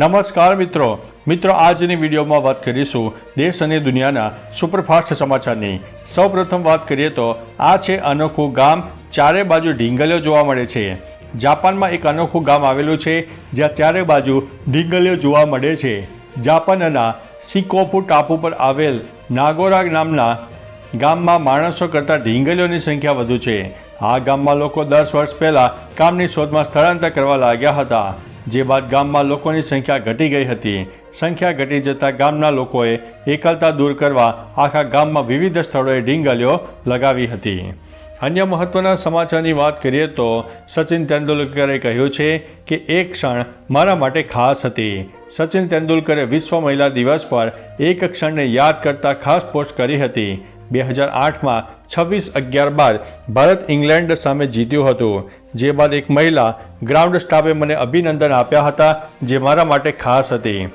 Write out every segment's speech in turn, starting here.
નમસ્કાર મિત્રો. મિત્રો, આજની વિડીયોમાં વાત કરીશું દેશ અને દુનિયાના સુપરફાસ્ટ સમાચારની. સૌપ્રથમ વાત કરીએ તો, આ છે અનોખું ગામ. ચારે બાજુ ઢીંગલીઓ જોવા મળે છે. જાપાનમાં એક અનોખું ગામ આવેલું છે, જ્યાં ચારે બાજુ ઢીંગલીઓ જોવા મળે છે. જાપાનના સિકોપુ ટાપુ પર આવેલ નાગોરા નામના ગામમાં માણસો કરતાં ઢીંગલીઓની સંખ્યા વધુ છે. આ ગામમાં લોકો દસ વર્ષ પહેલાં કામની શોધમાં સ્થળાંતર કરવા લાગ્યા હતા. જે બાદ ગામમાં લોકોની સંખ્યા ઘટી ગઈ હતી. સંખ્યા ઘટી જતાં ગામના લોકોએ એકલતા દૂર કરવા આખા ગામમાં વિવિધ સ્થળોએ ઢીંગલીઓ લગાવી હતી. અન્ય મહત્વના સમાચારની વાત કરીએ તો, સચિન તેંડુલકરે કહ્યું છે કે એક ક્ષણ મારા માટે ખાસ હતી. સચિન તેંડુલકરે વિશ્વ મહિલા દિવસ પર એક ક્ષણને યાદ કરતા ખાસ પોસ્ટ કરી હતી. બે હજાર આઠમાં છવ્વીસ અગિયાર બાદ ભારત ઇંગ્લેન્ડ સામે જીત્યું હતું. જે બાદ એક મહિલા ગ્રાઉન્ડ સ્ટાફે મને અભિનંદન આપ્યા હતા, જે મારા માટે ખાસ હતી.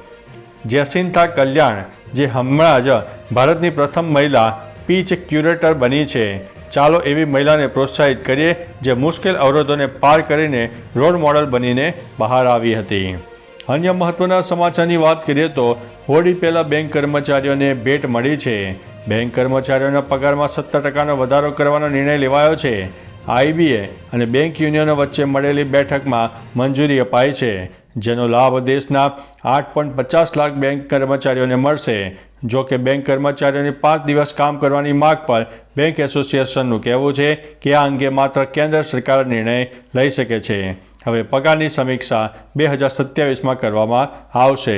જેસિન્થા કલ્યાણ, જે હમણાં જ ભારતની પ્રથમ મહિલા પીચ ક્યુરેટર બની છે. ચાલો એવી મહિલાને પ્રોત્સાહિત કરીએ, જે મુશ્કેલ અવરોધોને પાર કરીને રોલ મોડલ બનીને બહાર આવી હતી. અન્ય મહત્વના સમાચારની વાત કરીએ તો હોળી પહેલાં બેંક કર્મચારીઓને ભેટ મળી છે. બેંક કર્મચારીઓના પગારમાં સત્તર ટકાનો વધારો કરવાનો નિર્ણય લેવાયો છે. આઈબીએ અને બેંક યુનિયનો વચ્ચે મળેલી બેઠકમાં મંજૂરી અપાઈ છે, જેનો લાભ દેશના આઠ પોઈન્ટ પચાસ લાખ બેંક કર્મચારીઓને મળશે. જો કે બેંક કર્મચારીઓની પાંચ દિવસ કામ કરવાની માગ પર બેંક એસોસિએશનનું કહેવું છે કે આ અંગે માત્ર કેન્દ્ર સરકાર નિર્ણય લઈ શકે છે. હવે પગારની સમીક્ષા બે હજાર સત્યાવીસમાં કરવામાં આવશે.